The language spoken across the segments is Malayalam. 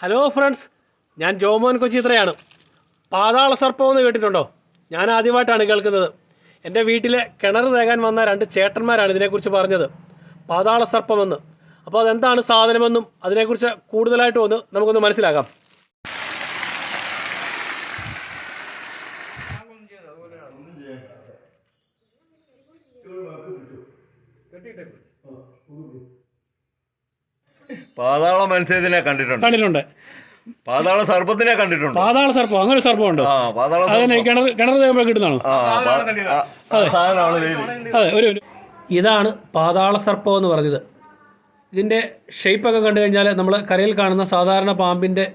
ഹലോ ഫ്രണ്ട്സ് ഞാൻ ജോമോൻ കൊച്ചിത്രയാണ്. പാതാള സർപ്പം എന്ന് കേട്ടിട്ടുണ്ടോ? ഞാൻ ആദ്യമായിട്ടാണ് കേൾക്കുന്നത്. എന്റെ വീട്ടിലെ കിണർ തേകാൻ വന്ന രണ്ട് ചേട്ടന്മാരാണ് ഇതിനെക്കുറിച്ച് പറഞ്ഞത്. പാതാള സർപ്പമെന്ന് അപ്പോൾ അതെന്താണ് സാധനമെന്നും അതിനെക്കുറിച്ച് കൂടുതലായിട്ട് ഒന്ന് നമുക്കൊന്ന് മനസ്സിലാക്കാം. പാതാള മത്സ്യത്തിനെ കണ്ടിട്ടുണ്ട്. കണ്ടിട്ടുണ്ട്. പാതാള സർപ്പത്തിനെ കണ്ടിട്ടുണ്ട്. പാതാള സർപ്പം അങ്ങനെ ഒരു ഉണ്ട് ആ സർപ്പം. കിണർ കിണർ തേകുമ്പോൾ കിട്ടുന്നതാണോ? ആ, പാ- ആ, ആ സാധനമാണ് അതെ ഒരു ഇതാണ് പാതാള സർപ്പം എന്ന് പറഞ്ഞത്. ഇതിന്റെ ഷേപ്പൊക്കെ കണ്ടു കഴിഞ്ഞാൽ നമ്മൾ കരയിൽ കാണുന്ന സാധാരണ പാമ്പിന്റെ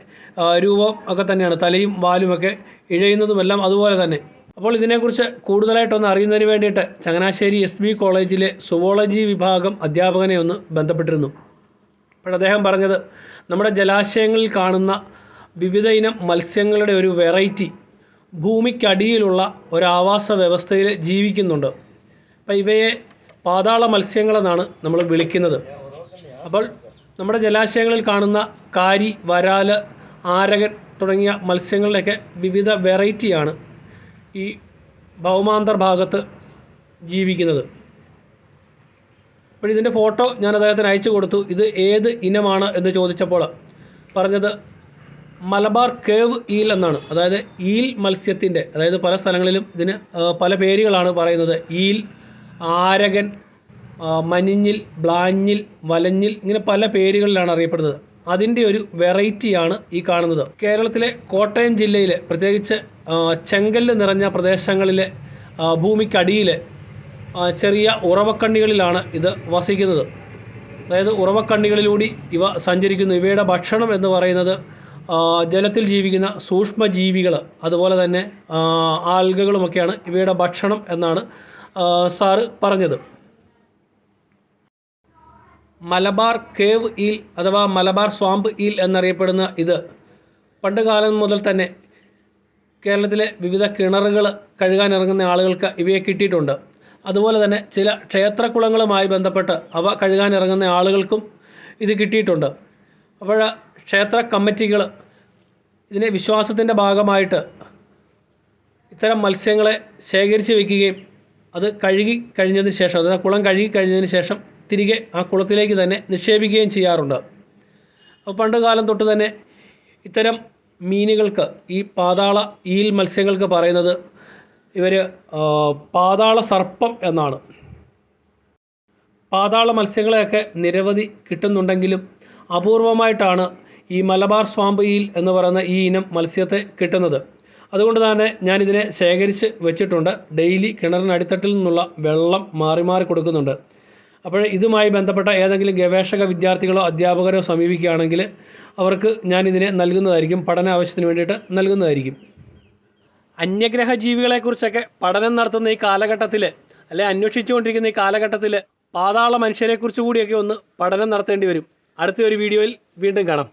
രൂപം ഒക്കെ തന്നെയാണ്. തലയും വാലും ഒക്കെ ഇഴയുന്നതുമെല്ലാം അതുപോലെ തന്നെ. അപ്പോൾ ഇതിനെക്കുറിച്ച് കൂടുതലായിട്ടൊന്ന് അറിയുന്നതിന് വേണ്ടിയിട്ട് ചങ്ങനാശ്ശേരി എസ് ബി കോളേജിലെ സുവോളജി വിഭാഗം അധ്യാപകനെ ഒന്ന് ബന്ധപ്പെട്ടിരുന്നു. അപ്പോൾ അദ്ദേഹം പറഞ്ഞത് നമ്മുടെ ജലാശയങ്ങളിൽ കാണുന്ന വിവിധ ഇനം മത്സ്യങ്ങളുടെ ഒരു വെറൈറ്റി ഭൂമിക്കടിയിലുള്ള ഒരു വ്യവസ്ഥയിൽ ജീവിക്കുന്നുണ്ട്. അപ്പോൾ ഇവയെ പാതാള മത്സ്യങ്ങളെന്നാണ് നമ്മൾ വിളിക്കുന്നത്. അപ്പോൾ നമ്മുടെ ജലാശയങ്ങളിൽ കാണുന്ന കാരി വരാൽ ആരകൻ തുടങ്ങിയ മത്സ്യങ്ങളുടെയൊക്കെ വിവിധ വെറൈറ്റിയാണ് ഈ ഭൗമാന്തർ ഭാഗത്ത് ജീവിക്കുന്നത്. അപ്പോൾ ഇതിന്റെ ഫോട്ടോ ഞാൻ അദ്ദേഹത്തിന് അയച്ചു കൊടുത്തു. ഇത് ഏത് ഇനമാണ് എന്ന് ചോദിച്ചപ്പോൾ പറഞ്ഞത് മലബാർ കേവ് ഈൽ എന്നാണ്. അതായത് ഈൽ മത്സ്യത്തിന്റെ അതായത് പല സ്ഥലങ്ങളിലും ഇതിന് പല പേരുകളാണ് പറയുന്നത്. ഈൽ ആരകൻ മനിഞ്ഞിൽ ബ്ലാഞ്ഞിൽ വലഞ്ഞിൽ ഇങ്ങനെ പല പേരുകളിലാണ് അറിയപ്പെടുന്നത്. അതിന്റെ ഒരു വെറൈറ്റിയാണ് ഈ കാണുന്നത്. കേരളത്തിലെ കോട്ടയം ജില്ലയിലെ പ്രത്യേകിച്ച് ചെങ്കല്ല് നിറഞ്ഞ പ്രദേശങ്ങളിലെ ഭൂമിക്കടിയിൽ ചെറിയ ഉറവക്കണ്ണികളിലാണ് ഇത് വസിക്കുന്നത്. അതായത് ഉറവക്കണ്ണികളിലൂടെ ഇവ സഞ്ചരിക്കുന്നു. ഇവയുടെ ഭക്ഷണം എന്ന് പറയുന്നത് ജലത്തിൽ ജീവിക്കുന്ന സൂക്ഷ്മജീവികൾ അതുപോലെ തന്നെ ആൽഗകളുമൊക്കെയാണ് ഇവയുടെ ഭക്ഷണം എന്നാണ് സാറ് പറഞ്ഞത്. മലബാർ കേവ് ഈൽ അഥവാ മലബാർ സ്വാമ്പ് ഈൽ എന്നറിയപ്പെടുന്ന ഇത് പണ്ട് കാലം മുതൽ തന്നെ കേരളത്തിലെ വിവിധ കിണറുകൾ കഴുകാനിറങ്ങുന്ന ആളുകൾക്ക് ഇവയെ കിട്ടിയിട്ടുണ്ട്. അതുപോലെ തന്നെ ചില ക്ഷേത്രക്കുളങ്ങളുമായി ബന്ധപ്പെട്ട് അവ കഴുകാനിറങ്ങുന്ന ആളുകൾക്കും ഇത് കിട്ടിയിട്ടുണ്ട്. അപ്പോൾ ക്ഷേത്ര കമ്മിറ്റികൾ ഇതിനെ വിശ്വാസത്തിന്റെ ഭാഗമായിട്ട് ഇത്തരം മത്സ്യങ്ങളെ ശേഖരിച്ച് വയ്ക്കുകയും അത് കഴുകി കഴിഞ്ഞതിന് ശേഷം അതായത് കുളം കഴുകി കഴിഞ്ഞതിന് ശേഷം തിരികെ ആ കുളത്തിലേക്ക് തന്നെ നിക്ഷേപിക്കുകയും ചെയ്യാറുണ്ട്. അപ്പോൾ പണ്ട് കാലം തൊട്ട് തന്നെ ഇത്തരം മീനുകൾക്ക് ഈ പാതാള ഈൽ മത്സ്യങ്ങൾക്ക് പറയുന്നത് ഇവർ പാതാള സർപ്പം എന്നാണ്. പാതാള മത്സ്യങ്ങളെയൊക്കെ നിരവധി കിട്ടുന്നുണ്ടെങ്കിലും അപൂർവമായിട്ടാണ് ഈ മലബാർ സ്വാമ്പ് എന്ന് പറയുന്ന ഈ ഇനം മത്സ്യത്തെ കിട്ടുന്നത്. അതുകൊണ്ട് തന്നെ ഞാനിതിനെ ശേഖരിച്ച് വെച്ചിട്ടുണ്ട്. ഡെയിലി കിണറിനടിത്തട്ടിൽ നിന്നുള്ള വെള്ളം മാറി മാറി കൊടുക്കുന്നുണ്ട്. അപ്പോൾ ഇതുമായി ബന്ധപ്പെട്ട ഏതെങ്കിലും ഗവേഷക വിദ്യാർത്ഥികളോ അധ്യാപകരോ സമീപിക്കുകയാണെങ്കിൽ അവർക്ക് ഞാനിതിനെ നൽകുന്നതായിരിക്കും പഠന ആവശ്യത്തിന് വേണ്ടിയിട്ട് നൽകുന്നതായിരിക്കും. അന്യഗ്രഹ ജീവികളെക്കുറിച്ചൊക്കെ പഠനം നടത്തുന്ന ഈ കാലഘട്ടത്തിൽ അല്ലെ അന്വേഷിച്ചുകൊണ്ടിരിക്കുന്ന ഈ കാലഘട്ടത്തിൽ പാതാള മനുഷ്യരെക്കുറിച്ച് കൂടിയൊക്കെ ഒന്ന് പഠനം നടത്തേണ്ടി വരും. അടുത്ത ഒരു വീഡിയോയിൽ വീണ്ടും കാണാം.